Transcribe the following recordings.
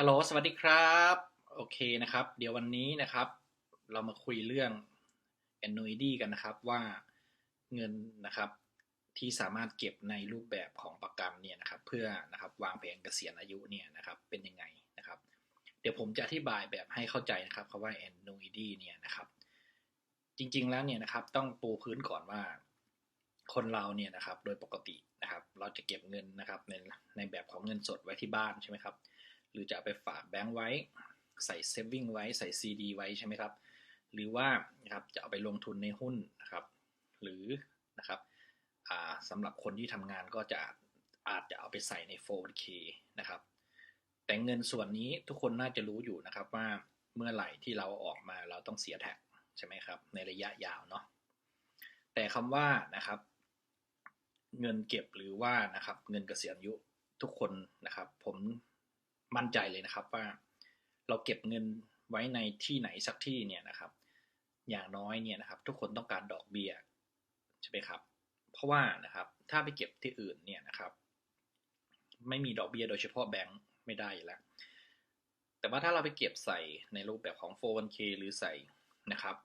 ฮัลโหล สวัสดีครับ โอเคนะครับ เดี๋ยววันนี้นะครับ เรามาคุยเรื่อง annuity กันนะครับว่าเงินนะครับที่สามารถเก็บในรูปแบบของประกันเนี่ยนะครับ เพื่อนะครับวางแผนเกษียณอายุเนี่ยนะครับเป็นยังไงนะครับ เดี๋ยวผมจะอธิบายแบบให้เข้าใจนะครับคำว่า annuity เนี่ยนะครับ จริงๆแล้วเนี่ยนะครับต้องปูพื้นก่อนว่า คนเราเนี่ยนะครับโดยปกตินะครับ เราจะเก็บเงินนะครับในในแบบของเงินสดไว้ที่บ้านใช่ไหมครับ รือจะเอาไปฝากแบงก์ไว้ ใส่เซฟวิ่งไว้ใส่ CD ไว้ใช่ไหมครับ หรือว่านะครับจะเอาไปลงทุนในหุ้นนะครับ หรือนะครับสำหรับคนที่ทำงานก็จะอาจจะเอาไปใส่ใน 401k นะครับ แต่เงินส่วนนี้ทุกคนน่าจะรู้อยู่นะครับว่าเมื่อไหร่ที่เราออกมาเราต้องเสียแท็กใช่ไหมครับ ในระยะยาวเนาะแต่คำว่านะครับ เงินเก็บหรือว่านะครับ เงินเกษียณอายุทุกคนนะครับ ผม มั่นใจเลยนะครับว่าเราเก็บเงินไว้ในที่ไหนสักที่เนี่ยนะครับ อย่างน้อยเนี่ยนะครับ ทุกคนต้องการดอกเบี้ยใช่ไหมครับ เพราะว่านะครับถ้าไปเก็บที่อื่นเนี่ยนะครับ ไม่มีดอกเบี้ยโดยเฉพาะแบงก์ไม่ได้อยู่แล้วแต่ว่าถ้าเราไปเก็บใส่ในรูปแบบของ 401k หรือใส่นะครับ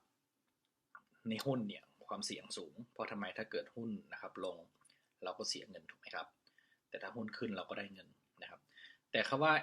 ในหุ้นเนี่ยความเสี่ยงสูง เพราะทำไมถ้าเกิดหุ้นนะครับลงเราก็เสียเงินถูกไหมครับ แต่ถ้าหุ้นขึ้นเราก็ได้เงินนะครับ แต่คาว่า